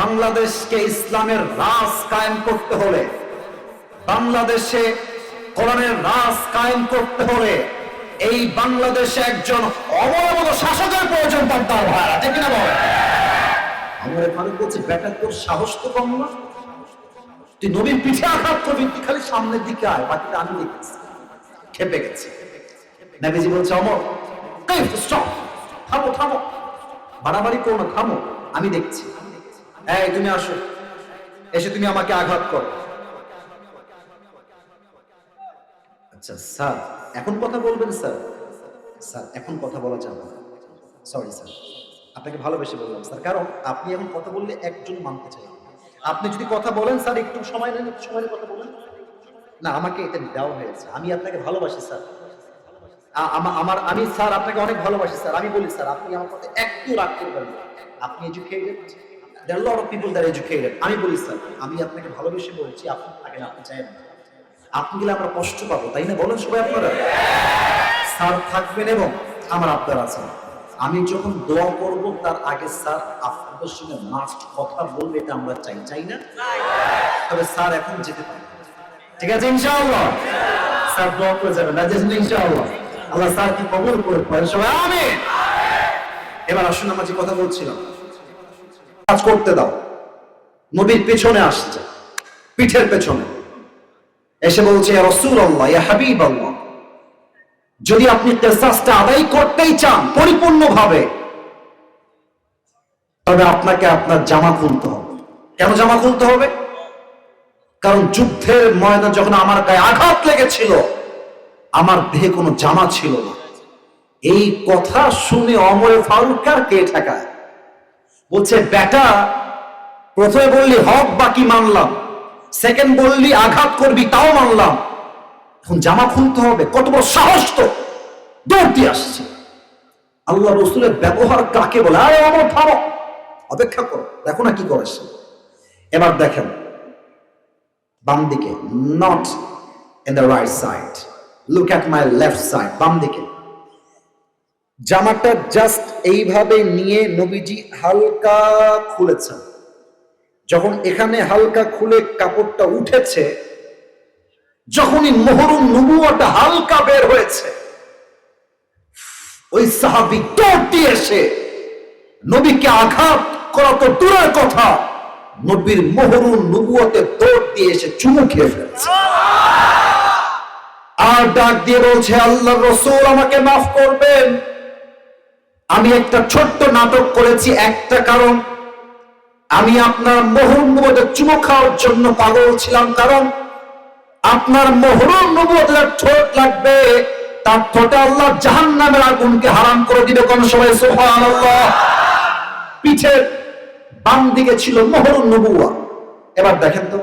বাংলাদেশকে ইসলামের রাজ কায়েম করতে হলে, বাংলাদেশে কোরআনের রাজ কায়েম করতে হলে এই বাংলাদেশে একজন অবলম্বন শাসকের প্রয়োজন পড়তাম ভাইরা ঠিক না বল আমার ফারুক বলছে, বেটা, তোর সাহস তো কম না। তুই নবীর পিঠে আঘাত করবি, তুই খালি সামনের দিকে আয়, বাকিটা আমি দেখেছি খেপে গেছে। নাবিজি বলছে, অমর স্টপ থামো থামো। বাড়াবাড়ি করো না, থামো। আমি দেখছি। এই, তুমি আসো। এসে তুমি আমাকে আঘাত করো। আচ্ছা স্যার, এখন কথা বলবেন, স্যার? স্যার, এখন কথা বলা যাবে সরি স্যার। আপনাকে ভালোবেসে বললাম, স্যার। কারণ আপনি এখন কথা বললে একজন মানতে চাই। আপনি যদি কথা বলেন, স্যার, একটু সময় নেন, একটু সময় কথা বলেন না, আমাকে এটা দেওয়া হয়েছে। আমি আপনাকে ভালোবাসি, স্যার। আমার, আমি, স্যার, আপনাকে অনেক ভালোবাসি, স্যার। আমি বলি, স্যার, আপনি আমার কথা একটু রাগ করবেন। আপনি educated there lot of people there educated আমি বলি, স্যার, আমি আপনাকে ভালোবেসে বলছি, আপনি থাকেন আপনি চাইবেন না। আপনি গেলে আমরা কষ্ট পাবো, তাই না বলেন সবাই আপনারা? স্যার থাকবেন এবং আমার আপনার আছে। আমি যখন দোয়া করব, তার আগে স্যার আপনাদের সঙ্গে মাস্ট কথা বলবে, এটা আমরা চাই চাই না? তবে স্যার এখন যেতে পারে ঠিক আছে, ইনশাআল্লাহ। স্যার দোয়া করে যাবেন রাজেশ ইনশাআল্লাহ। আল্লাহ স্যার কি কবুল করে পড়েন সবাই, আমিন। এবার আসুন, আমরা যে কথা বলছিলাম কাজ করতে দাও। নবীর পেছনে আসছে, পিঠের পেছনে। এসে বলছে রসুল আল্লাহ ইয়া হাবিব আল্লাহ যদি আপনি কেসাসটা আদায় করতেই চান পরিপূর্ণভাবে, তবে আপনাকে আপনার জামা খুলতে হবে। কেন জামা খুলতে হবে? কারণ যুদ্ধের ময়দান যখন আমার গায়ে আঘাত লেগেছিল, আমার দেহে কোনো জামা ছিল না। এই কথা শুনে অমরে ফারুক আর কে ঠেকায়? বলছে, বেটা, প্রথমে বললি হক, বাকি মানলাম। সেকেন্ড বললি আঘাত করবি, তাও মানলাম। এখন জামা খুলতে হবে, কত বড় সাহস তো। দৌড় দিয়ে আসছে। আল্লাহ রসুলের ব্যবহার কাকে বলে? আরে আমার থামো। অপেক্ষা করো, দেখো না কি করেছে এবার দেখেন, বাম দিকে not in the right side look at my left side বাম দিকে। জামাটা জাস্ট এইভাবে নিয়ে নবীজি হালকা খুলেছেন। যখন এখানে হালকা খুলে কাপড়টা উঠেছে, যখনই মোহরুন নবুয়াটা হালকা বের হয়েছে, ওই সাহাবি দৌড় এসে নবীকে আঘাত করা তো দূরের কথা, নবীর মোহরুন নবুয়াতে দৌড় দিয়ে এসে চুমু খেয়ে ফেলছে। আর ডাক দিয়ে বলছে আল্লাহ রসুল আমাকে মাফ করবেন। আমি একটা ছোট্ট নাটক করেছি একটা কারণ আমি আপনার মোহর নবুয়াতে চুমো খাওয়ার জন্য পাগল ছিলাম কারণ আপনার মোহরম নবুয়তের ঠোঁট লাগবে তার ঠোঁটে আল্লাহ জাহান নামের আগুনকে হারাম করে দিবে কোন সময় সোহান পিঠের বাম দিকে ছিল মোহরম নবুয়া। এবার দেখেন তো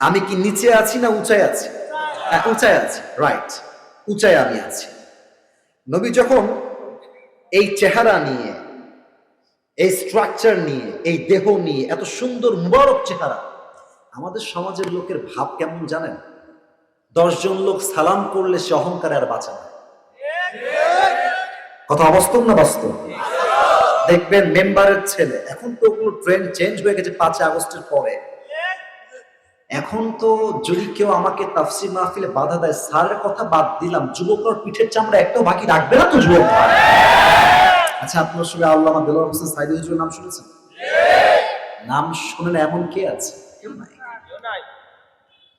আমি কি নিচে আছি না উঁচায় আছি? হ্যাঁ, উঁচায় আছি রাইট উঁচায় আমি আছি। নবী যখন এই চেহারা নিয়ে, এই স্ট্রাকচার নিয়ে, এই দেহ নিয়ে, এত সুন্দর মুবারক চেহারা। আমাদের সমাজের লোকের ভাব কেমন জানেন? দশজন লোক সালাম করলে সে অহংকারে আর বাঁচে না। কথা অবাস্তব না বাস্তব? দেখবেন মেম্বারের ছেলে, এখন তো ট্রেন্ড চেঞ্জ হয়ে গেছে পাঁচই আগস্টের পরে। এখন তো যদি কেউ আমাকে তাফসির মাহফিলে বাধা দেয়, স্যারের কথা বাদ দিলাম যুবকর পিঠের চামড়া একটাও বাকি রাখবে না তো যুবক আচ্ছা আপনার সঙ্গে আল্লামা দেলোয়ার হোসেন সাইদি হুজুরের নাম শুনেছেন? নাম শুনেন এমন কে আছে?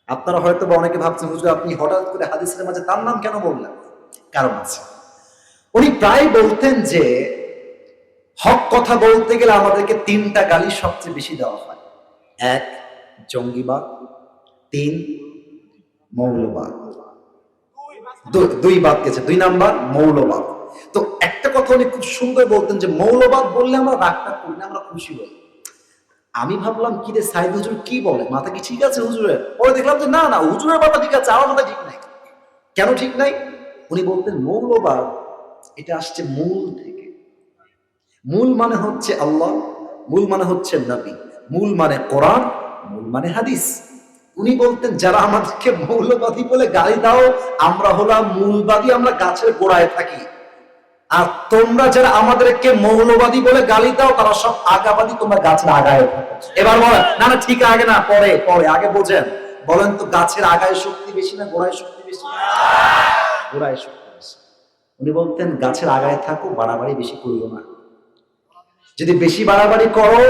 আপনারা হয়তো বা অনেকে ভাবছেন, হুজুর, আপনি হঠাৎ করে হাদিসের মাঝে তার নাম কেন বললেন? কারণ আছে। উনি প্রায় বলতেন যে, হক কথা বলতে গেলে আমাদেরকে তিনটা গালি সবচেয়ে বেশি দেওয়া হয়। এক, জঙ্গিবাদ। তিন, মৌলবাদ। দুই বাদ গেছে। দুই নাম্বার, মৌলবাদ। তো একটা কথা উনি খুব সুন্দর বলতেন যে, মৌলবাদ বললে আমরা রাগটা করি না, আমরা খুশি হই। আমি ভাবলাম, কি রে সাইদ হুজুর কি বলে? মাথা কি ঠিক আছে হুজুরের? পরে দেখলাম যে, না না, হুজুরের মাথা ঠিক আছে, আমার মাথা ঠিক নাই। কেন ঠিক নাই? উনি বলতেন, মৌলবাদ, এটা আসছে মূল থেকে। মূল মানে হচ্ছে আল্লাহ, মূল মানে হচ্ছে নবী, মূল মানে কোরআন, মূল মানে হাদিস। উনি বলতেন, যারা আমাদেরকে মৌলবাদী বলে গালি দাও, আমরা হলাম মূলবাদী, আমরা গাছের গোড়ায় থাকি। আর তোমরা যারা আমাদেরকে মৌলবাদী বলে গালি দাও, তারা সব আগাবাদী, তোমরা গাছের আগায় এবার বলেন, না না, ঠিক আগে না, পরে পরে, আগে বোঝেন। বলেন তো, গাছের আগায় শক্তি বেশি না গোড়ায় শক্তি বেশি? গোড়ায় শক্তি বেশি। উনি বলতেন, গাছের আগায় থাকো, বাড়াবাড়ি বেশি করিও না। যদি বেশি বাড়াবাড়ি করো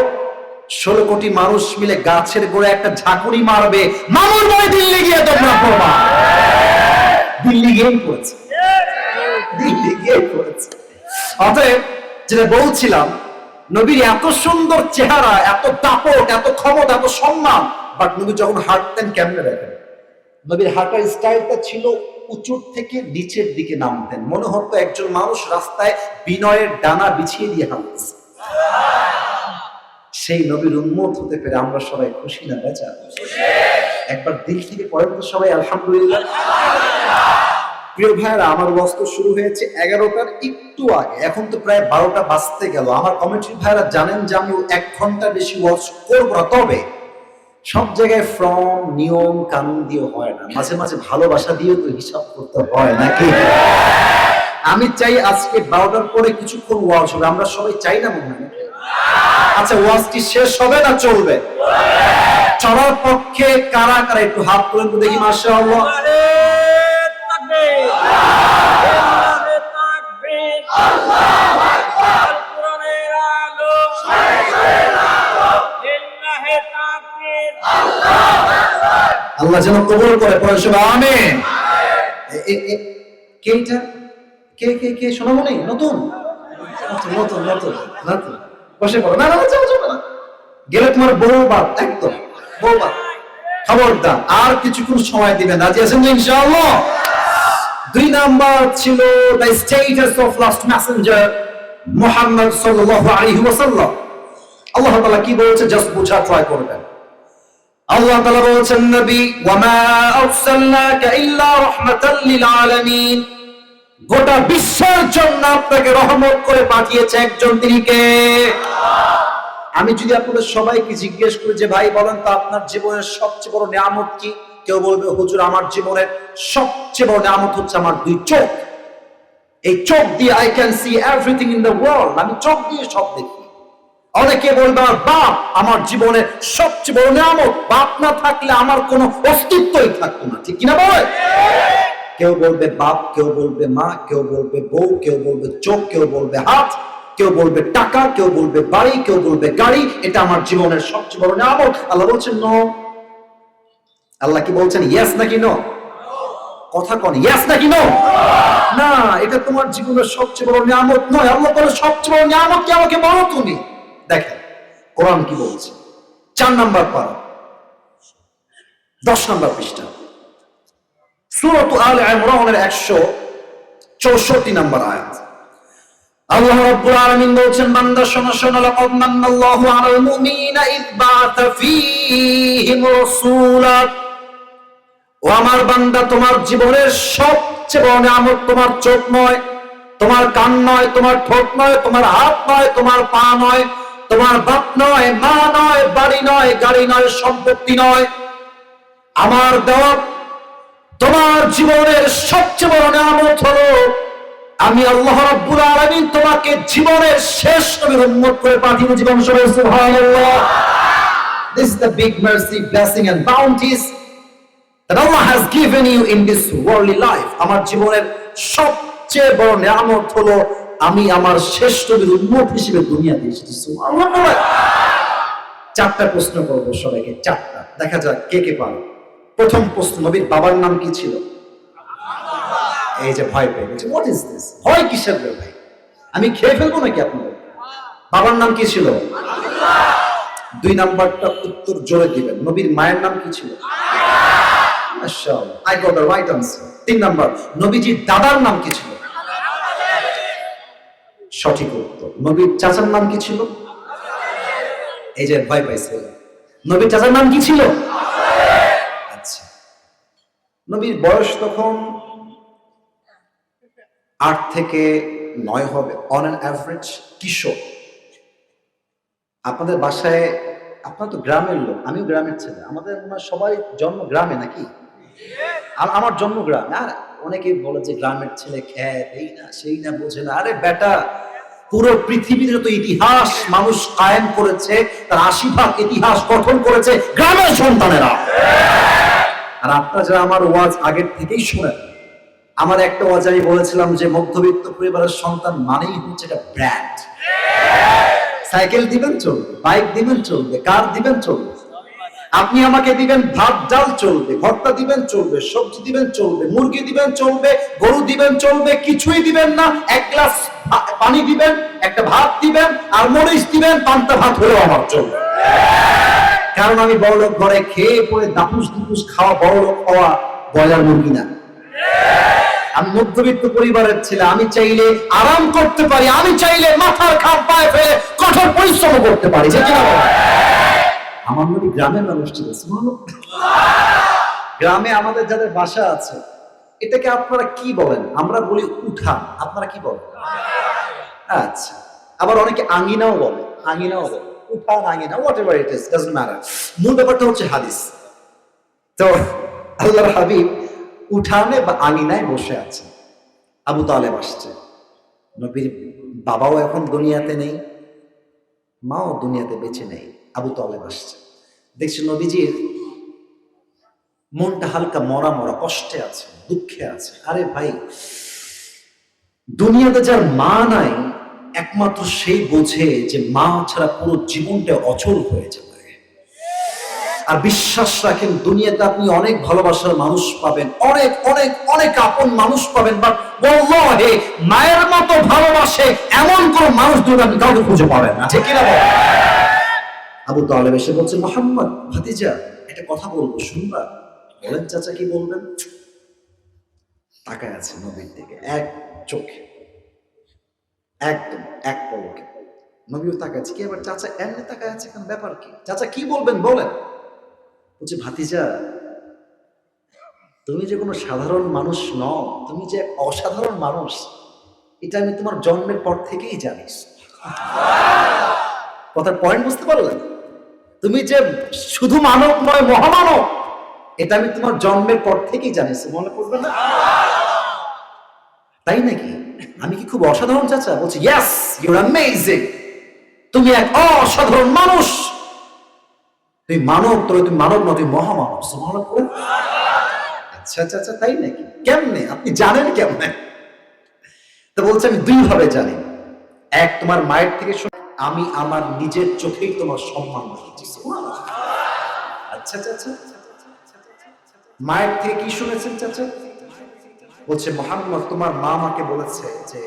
ষোলো কোটি মানুষ মিলে গাছের গোড়ে একটা ঝাঁকুনি মারবে। মামুর বয় দিল্লি গিয়ে তোমরা পড়বা। দিল্লি গিয়েই পড়েছে। দিল্লি গিয়ে পড়েছে। অতএব যেটা বলছিলাম, নবীর এত সুন্দর চেহারা, এত দাপট, এত ক্ষমতা, এত সম্মান বাট নবী যখন হাঁটতেন কেমনে দেখেন? নবীর হাঁটার স্টাইলটা ছিল উঁচুর থেকে নিচের দিকে নামতেন। মনে হতো একজন মানুষ রাস্তায় বিনয়ের ডানা বিছিয়ে দিয়ে হাঁটতেছে। সেই নবীর উন্মত হতে পেরে আমরা সবাই খুশি না বেচা একবার দিল থেকে পড়েন তো সবাই, আলহামদুলিল্লাহ। প্রিয় ভাইয়েরা, আমার বস্ত্র শুরু হয়েছে এগারোটার একটু আগে। এখন তো প্রায় বারোটা বাজতে গেল। আমার কমিটির ভাইয়েরা জানেন যে আমি এক ঘণ্টা বেশি ওয়াচ করব না। তবে সব জায়গায় ফ্রম নিয়ম, কানুন দিয়ে হয় না। মাঝে মাঝে ভালোবাসা দিয়ে তো হিসাব করতে হয় নাকি? আমি চাই আজকে বারোটার পরে কিছুক্ষণ ওয়াজ হবে। আমরা সবাই চাই না মনে হয়? আচ্ছা ওয়াজটি শেষ হবে না চলবে? চলার পক্ষে কারা কারা? একটু হাত তুলেন তো দেখি মাসা আল্লাহ যেন কবুল করে পরে এ- এ- কে কে কে কে? শোনাবো নেই? নতুন নতুন নতুন নতুন। বসে পড়ো। না না যাও যাও না। গেলে তোমার বউ বাদ একদম, বউ বাদ খবরদার, আর কিছুক্ষণ সময় দিবেন রাজি আছেন তো ইনশাআল্লাহ? দুই নাম্বার ছিল the status of last messenger Muhammad সাল্লাল্লাহু আলাইহি ওয়াসাল্লাম। আল্লাহ তাআলা কি বলছে? জাস্ট বোঝা ট্রাই করবেন। আল্লাহ তাআলা বলছেন, নবী ওয়ামা আরসালনাকা ইল্লা রাহমাতাল লিল আলামিন। গোটা বিশ্বের জন্য আপনাকে রহমত করে পাঠিয়েছে একজন তিনি কে? আমি যদি আপনাদের সবাইকে জিজ্ঞেস করি যে ভাই বলেন তো আপনার জীবনের সবচেয়ে বড় নিয়ামত কি? কেউ বলবে, হুজুর, আমার জীবনের সবচেয়ে বড় নিয়ামত হচ্ছে আমার দুই চোখ। এই চোখ দিয়ে I can see everything in the world আমি চোখ দিয়ে সব দেখি। অনেকে বলবে, আমার বাপ আমার জীবনের সবচেয়ে বড় নিয়ামত। বাপ না থাকলে আমার কোনো অস্তিত্বই থাকতো না। ঠিক কিনা বলে কেউ বলবে বাপ, কেউ বলবে মা, কেউ বলবে বউ, কেউ বলবে চোখ, কেউ বলবে হাত, কেউ বলবে টাকা, কেউ বলবে বাড়ি, কেউ বলবে গাড়ি, এটা আমার জীবনের সবচেয়ে বড় নিয়ামত। আল্লাহ বলছেন, নো। আল্লাহ কি বলছেন ইয়েস নাকি নো? কথা কন ইয়েস নাকি নো? না, এটা তোমার জীবনের সবচেয়ে বড় নিয়ামত নয়। আল্লাহ বলে, সবচেয়ে বড় নিয়ামত কি আমাকে বলো তুমি? দেখেন, কোরআন কি বলছে? চার নাম্বার পারা, দশ নাম্বার পৃষ্ঠা। আমার বান্দা, তোমার জীবনের সবচেয়ে বড় নিয়ামত তোমার চোখ নয়, তোমার কান নয়, তোমার ঠোঁট নয়, তোমার হাত নয়, তোমার পা নয়, তোমার বাপ নয়, মা নয়, বাড়ি নয়, গাড়ি নয়, সম্পত্তি নয়। আমার দেওয়া তোমার জীবনের সবচেয়ে বড় নিয়ামত হলো আমি আল্লাহ রাব্বুল আলামিন তোমাকে জীবনের শেষ নবীর উম্মত করে পাঠিয়ে জীবন সুবহানাল্লাহ। This is the big mercy, blessing and bounties that Allah has given you in this worldly life. আমার জীবনের সবচেয়ে বড় নিয়ামত হলো আমি আমার শেষ নবীর উম্মত হিসেবে দুনিয়াতে এসেছি সুবহানাল্লাহ। চারটা প্রশ্ন করব সবাইকে চারটা। দেখা যাক কে কে পারে প্রথম প্রশ্ন, নবীর বাবার নাম কি ছিল? এই যে ভয় পেয়ে গেছে হোয়াট ইজ দিস ভয় কিসের ভাই? আমি খেয়ে ফেলব নাকি আপনাদের? বাবার নাম কি ছিল? দুই নাম্বারটা উত্তর জোরে দিবেন, নবীর মায়ের নাম কি ছিল? I got the right answer তিন নাম্বার, নবীজির দাদার নাম কি ছিল? সঠিক উত্তর, নবীর চাচার নাম কি ছিল? এই যে ভয় পাইছে, নবীর চাচার নাম কি ছিল? নবীর বয়স তখন আট থেকে নয় হবে অন অ্যান অ্যাভারেজ কিশোর। আপনাদের বাসায়, আপনার তো গ্রামের লোক, আমিও গ্রামের ছেলে। আমাদের সবাই জন্ম গ্রামে নাকি? আম- আমার জন্ম গ্রামে। আর অনেকে বলে যে গ্রামের ছেলে খ্যাত, এই না, সেই না, বোঝে না। আরে বেটা, পুরো পৃথিবীর যত ইতিহাস মানুষ কায়েম করেছে, তার আশি ভাগ ইতিহাস গঠন করেছে গ্রামের সন্তানেরা। আর আপনারা যারা আমার ওয়াজ আগের থেকেই শোনেন, আমার একটা ওয়াজ আমি বলেছিলাম যে মধ্যবিত্ত পরিবারের সন্তান মানেই হচ্ছে একটা ব্র্যান্ড সাইকেল দিবেন চলবে, বাইক দিবেন চলবে, কার দিবেন চলবে? আপনি আমাকে দিবেন ভাত, ডাল চলবে, ভর্তা দিবেন চলবে, সবজি দিবেন চলবে, মুরগি দিবেন চলবে, গরু দিবেন চলবে, কিছুই দিবেন না, এক গ্লাস পানি দিবেন, একটা ভাত দিবেন, আর মরিচ দিবেন, পান্তা ভাত হলেও আমার চলবে। কারণ আমি বড় লোক ঘরে খেয়ে পরে দাপুস দুপুস খাওয়া বড় লোক হওয়া ব্রয়লার মুরগি না। আমি মধ্যবিত্ত পরিবারের ছেলে, আমি চাইলে আরাম করতে পারি, আমি চাইলে মাথার খাপ পায়ে ফেলে কঠোর পরিশ্রম করতে পারি আমার নদী গ্রামের মানুষ ছিল। গ্রামে আমাদের যাদের বাসা আছে, এটাকে আপনারা কি বলেন? আমরা বলি উঠান আপনারা কি বলেন? আচ্ছা আবার অনেকে আঙিনাও বলে আঙিনাও বলে। উঠান আঙ্গিনা whatever it doesn't matter মূল ব্যাপারটা হচ্ছে হাদিস। তো আল্লাহর হাবিব উঠানে বা আঙিনায় বসে আছে। আবু তালেব আসছে। নবীর বাবাও এখন দুনিয়াতে নেই, মাও দুনিয়াতে বেঁচে নেই। আবু তালেব আসছে। দেখছি নবীজির মনটা হালকা মরা মরা, কষ্টে আছে, দুঃখে আছে। আরে ভাই, দুনিয়াতে যার মা নাই একমাত্র সেই বোঝে যে মা ছাড়া পুরো জীবনটা অচল হয়ে যাবে। আর বিশ্বাস রাখেন, দুনিয়াতে আপনি অনেক ভালোবাসার মানুষ পাবেন, অনেক অনেক অনেক আপন মানুষ পাবেন বাট হে মায়ের মতো ভালোবাসে এমন কোন মানুষ দুটো আপনি কাউকে খুঁজে পাবেন না, ঠিক কিনা আবু তালেব এসে বলছে মোহাম্মদ, ভাতিজা, একটা কথা বলব, শুনবা? বলেন, চাচা কি বলবেন? তাকায় আছে নবীর দিকে, এক চোখে। একদম, এক পলকে। নবীও তাকায় আছে। কি আবার চাচা এমনি তাকায় আছে কেন? ব্যাপার কি? চাচা কি বলবেন বলেন। বলছে, ভাতিজা, তুমি যে কোনো সাধারণ মানুষ নও, তুমি যে অসাধারণ মানুষ, এটা আমি তোমার জন্মের পর থেকেই জানিস কথার পয়েন্ট বুঝতে পারলেন? তুমি যে শুধু মানব নয়, মহামানব, এটা আমি তোমার জন্মের পর থেকেই জানিস মনে করবে না? তাই নাকি? আমি কি খুব অসাধারণ চাচা বলছি ইয়াস ইউর অ্যামেজিং তুমি এক অসাধারণ মানুষ তুই মানব তবে তুমি মানব না তুই মহামানব পড়ে। আচ্ছা আচ্ছা আচ্ছা তাই নাকি কেমনে আপনি জানেন কেমনে তো বলছে আমি দুই ভাবে জানি এক তোমার মায়ের থেকে শুনে আমি আমার নিজের চোখেই তোমার সম্মান সুবহানাল্লাহ। আচ্ছা আচ্ছা আচ্ছা মায়ের থেকে কি শুনেছেন চাচা বলছে, মোহাম্মদ তোমার মা আমাকে বলেছে যে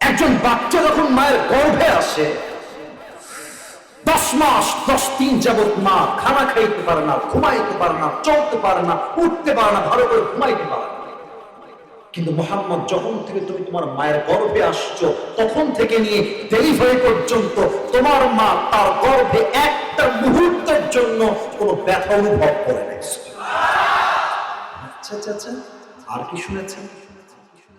একজন বাচ্চা যখন মায়ের গর্ভে আসে, দশ মাস, দশ দিন যাবৎ মা খানা খাইতে পারে না, ঘুমাইতে পারে না, চলতে পারে না, উঠতে পারে না, ভালো করে ঘুমাইতে পারে না। কিন্তু মোহাম্মদ, যখন থেকে তুমি তোমার মায়ের গর্ভে আসছো, তখন থেকে নিয়ে ডেলিভারি পর্যন্ত তোমার মা তার গর্ভে একটা মুহূর্তের জন্য কোনো ব্যথা অনুভব করে আচ্ছা আচ্ছা আচ্ছা আর কি শুনেছেন?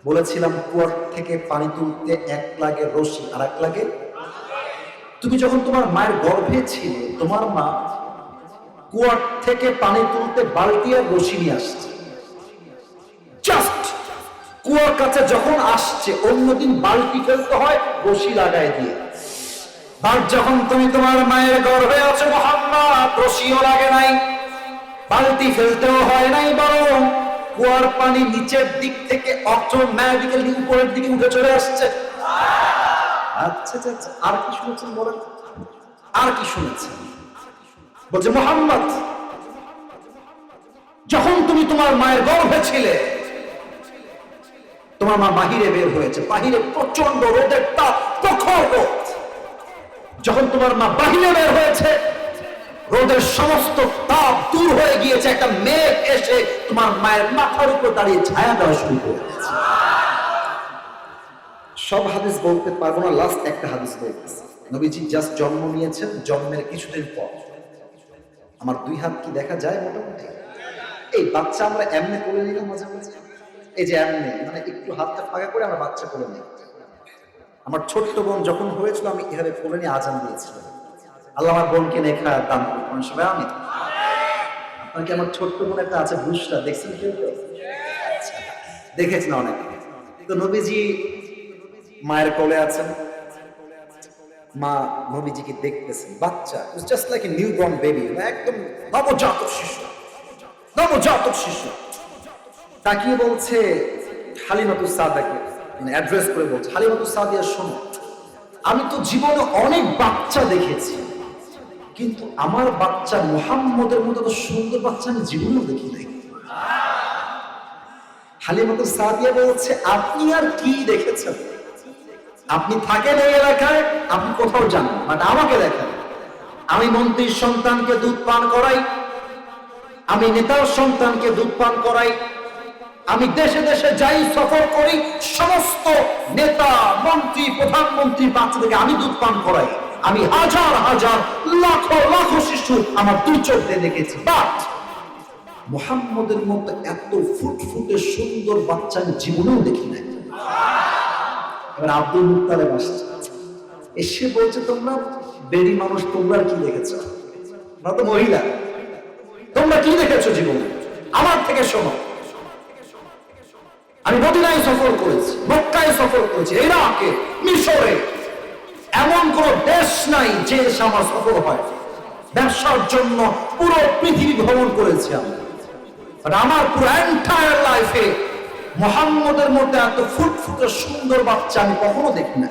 বলেছিলাম, কুয়ার থেকে পানি তুলতে এক লাগে রশি, আর এক লাগে? তুমি যখন তোমার মায়ের গর্ভে ছিলে, তোমার মা কুয়ার থেকে পানি তুলতে বালতি আর রশি নিয়ে আসছে। জাস্ট কুয়ার কাছে যখন আসছে, অন্যদিন বালতি ফেলতে হয় রশি লাগাই দিয়ে। আর যখন তুমি তোমার মায়ের গর্ভে আছো, মোহাম্মদ, রশিও লাগে নাই। বালতি ফেলতেও হয় নাই বরং কুয়ার পানি নিচের দিক থেকে অটোমেটিক্যালি উপরের দিকে উঠে চলে আসছে। আচ্ছা আচ্ছা আচ্ছা। আর কি শুনেছেন বলেন? আর কি শুনেছেন? বলছে, মোহাম্মদ, যখন তুমি তোমার মায়ের গর্ভে ছিলে তোমার মা বাহিরে বের হয়েছে, বাহিরে প্রচণ্ড রোদের তাপ, প্রখর রোদ। যখন তোমার মা বাহিরে বের হয়েছে, রোদের সমস্ত তাপ দূর হয়ে গিয়েছে, একটা মেঘ এসে তোমার মায়ের মাথার উপর দাঁড়িয়ে ছায়া দেওয়া শুরু করে সব হাদিস বলতে পারব না লাস্ট একটা হাদিস বলতেছি নবীজি জাস্ট জন্ম নিয়েছেন, জন্মের কিছুদিন পর। আমার দুই হাত কি দেখা যায় মোটামুটি? এই বাচ্চা আমরা এমনি কোলে নিলাম মাঝে মাঝে। এই যে এমনি মানে একটু হাতটা ফাঁকা করে আমার বাচ্চা কোলে নিই আমার ছোট্ট বোন যখন হয়েছিল, আমি এভাবে কোলে নিয়ে আজান দিয়েছিলাম। আল্লাহ আমার বোনকে নেখা দান করুন সবাই আমি। কি আমার ছোট্ট বোন একটা আছে বুসরা দেখছেন কেউ কেউ? দেখেছেন অনেক। তো নবীজি মায়ের কোলে আছেন। মা নবীজিকে দেখতেছেন। বাচ্চা just like a new born baby একদম নবজাতক শিশু। নবজাতক শিশু। তাকিয়ে বলছে, হালিমাতুস সাদাকে মানে অ্যাড্রেস করে বলছে, হালিমাতুস সাদিয়া শোনো, আমি তো জীবনে অনেক বাচ্চা দেখেছি, কিন্তু আমার বাচ্চা মোহাম্মদের মতো তো সুন্দর বাচ্চা আমি জীবনেও দেখি নাই। হালিমাতুস সাদিয়া বলছে, আপনি আর কি দেখেছেন? আপনি থাকেন এই এলাকায়, আপনি কোথাও যান বাট আমাকে দেখেন। আমি মন্ত্রীর সন্তানকে দুধ পান করাই, আমি নেতার সন্তানকে দুধ পান করাই আমি দেশে দেশে যাই, সফর করি, সমস্ত নেতা, মন্ত্রী, প্রধানমন্ত্রী, বাচ্চাদেরকে আমি দুধ পান করাই। আমি হাজার হাজার লাখো লাখো শিশু আমার দুই চোখ দেখেছি। বাট মোহাম্মদের মতো এত ফুটফুটে সুন্দর বাচ্চা আমি জীবনেও দেখি নাই। এবার আব্দুল মুক্তালেব আসছে। এসে বলছে, তোমরা বেরি মানুষ, তোমরা কি দেখেছ? তোমরা তো মহিলা। তোমরা কি দেখেছ জীবনে? আমার থেকে শোনো মদিনায় সফর করেছি, মক্কায় সফর করেছি, ইরাকে, মিশরে। এমন কোন দেশ নাই যে দেশে আমার সফর হয়। ব্যবসার জন্য পুরো পৃথিবী ভ্রমণ করেছি আমি। আমার পুরো এন্টায়ার লাইফে মোহাম্মদের মধ্যে এত ফুটফুটে সুন্দর বাচ্চা আমি কখনো দেখি না।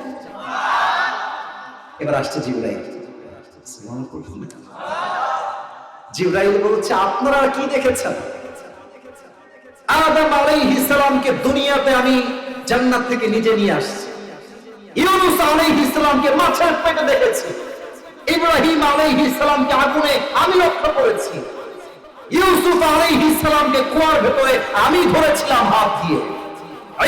এবার আসছে জিবরাইল। জিবরাইল বলছে, আপনারা কি দেখেছেন? আদম আলাইহিস সালামকে দুনিয়াতে আমি জান্নাত থেকে নিজে নিয়ে আসছি। ইউনুস আলাইহিস সালামকে মাছের পেটে দেখেছি। ইব্রাহিম আলাইহিস সালামকে আগুনে আমি লক্ষ্য করেছি। ইউসুফ আলাইহিস সালামকে কুয়ার ভেতরে আমি ধরেছিলাম হাত দিয়ে।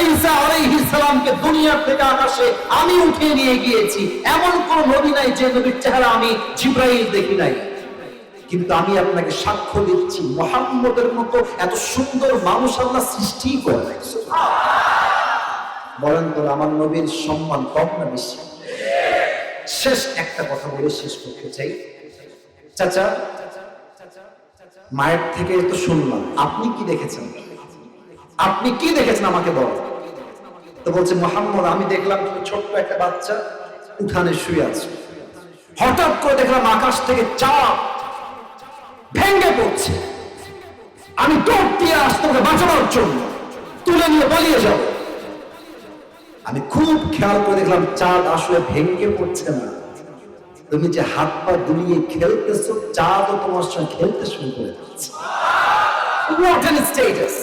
ঈসা আলাইহিস সালামকে দুনিয়া থেকে আকাশে আমি উঠিয়ে নিয়ে গিয়েছি। এমন কোন নবী নাই যে নবীর চেহারা আমি জিব্রাইল দেখি নাই। কিন্তু আমি আপনাকে সাক্ষ্য দিচ্ছি, মোহাম্মদের মতো এত সুন্দর মানুষ আল্লাহ সৃষ্টি করে বলেন তো, আমার নবীর সম্মান কম না বেশি? শেষ একটা কথা বলে শেষ করতে চাই। চাচা, মায়ের থেকে তো শুনলাম আপনি কি দেখেছেন? আপনি কি দেখেছেন আমাকে বল তো বলছে, মোহাম্মদ, আমি দেখলাম ছোট্ট একটা বাচ্চা, উঠানে শুয়ে আছে। হঠাৎ করে দেখলাম আকাশ থেকে চাপ ভেঙ্গে পড়ছে আমি দৌড় দিয়ে আসতে ওকে বাঁচানোর জন্য তুলে নিয়ে পালিয়ে যাব আমি খুব খেয়াল করে দেখলাম চাঁদ আসলে ভেঙ্গে পড়ছে না তুমি যে হাত পা দুলিয়ে খেলতেছো, চাঁদও তোমার সঙ্গে খেলতে শুরু করে দিচ্ছে What an status!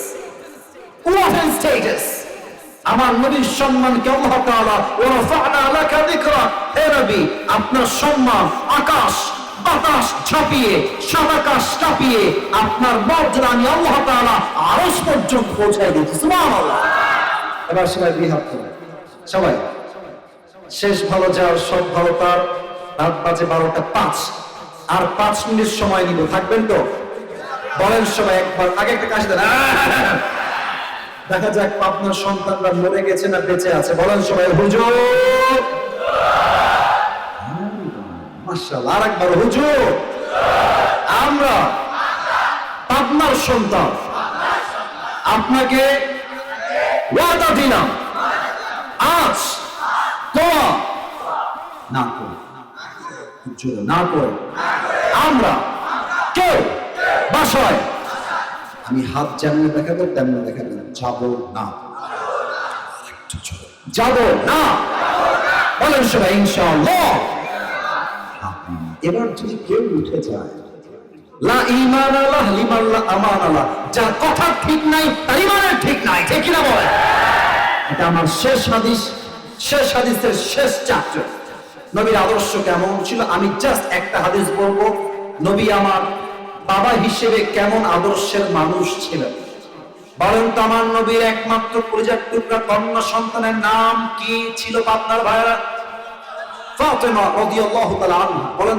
What an status! আমার নবীর সম্মানকে আল্লাহ তাআলা ওয়া রাফা'না লাকা যিকরা হে নবী, আপনার সম্মান আকাশ বাতাস ছাপিয়ে সাত আকাশ কাঁপিয়ে আপনার মর্যাদা আমি আল্লাহ তাআলা আরশ পর্যন্ত পৌঁছায় দিয়েছি এবার সবাই দুই হাত তুলে। সবাই। শেষ ভালো যাওয়ার সব ভালো তার, রাত বাজে বারোটা পাঁচ। আর পাঁচ মিনিট সময় নিব, থাকবেন তো? বলেন সবাই একবার, আগে একটা কাশি দেন। দেখা যাক আপনার সন্তানরা মরে গেছে না বেঁচে আছে। বলেন সবাই, হুজুর! মাশাআল্লাহ, আরেকবার হুজুর। আমরা আপনার সন্তান। আপনাকে ওয়াদা দিলাম। আজ না করে না করে আমরা কেউ বাসায় আমি হাত যেমন দেখাবো তেমন দেখাবেন যাব না। যাব না। বলেন সবাই, ইনশাআল্লাহ। এবার যদি কেউ উঠে যায়, লা ইমান আল্লাহ, লিমান লা আমান আল্লাহ। যার কথা ঠিক নাই, তার ইমানের ঠিক নাই কিনা বলেন? এটা আমার শেষ হাদিস, শেষ হাদিসের শেষ নবীর আদর্শ কেমন ছিল? আমি জাস্ট একটা হাদিস নবী আমার বাবা হিসেবে কেমন আদর্শের মানুষ ছিলেন? বলেন তো আমার নবীর একমাত্র পরিজাত কন্যা সন্তানের নাম কি ছিল আপনার ভাইরা ফাতেমা রাদিয়াল্লাহু তাআলা বলেন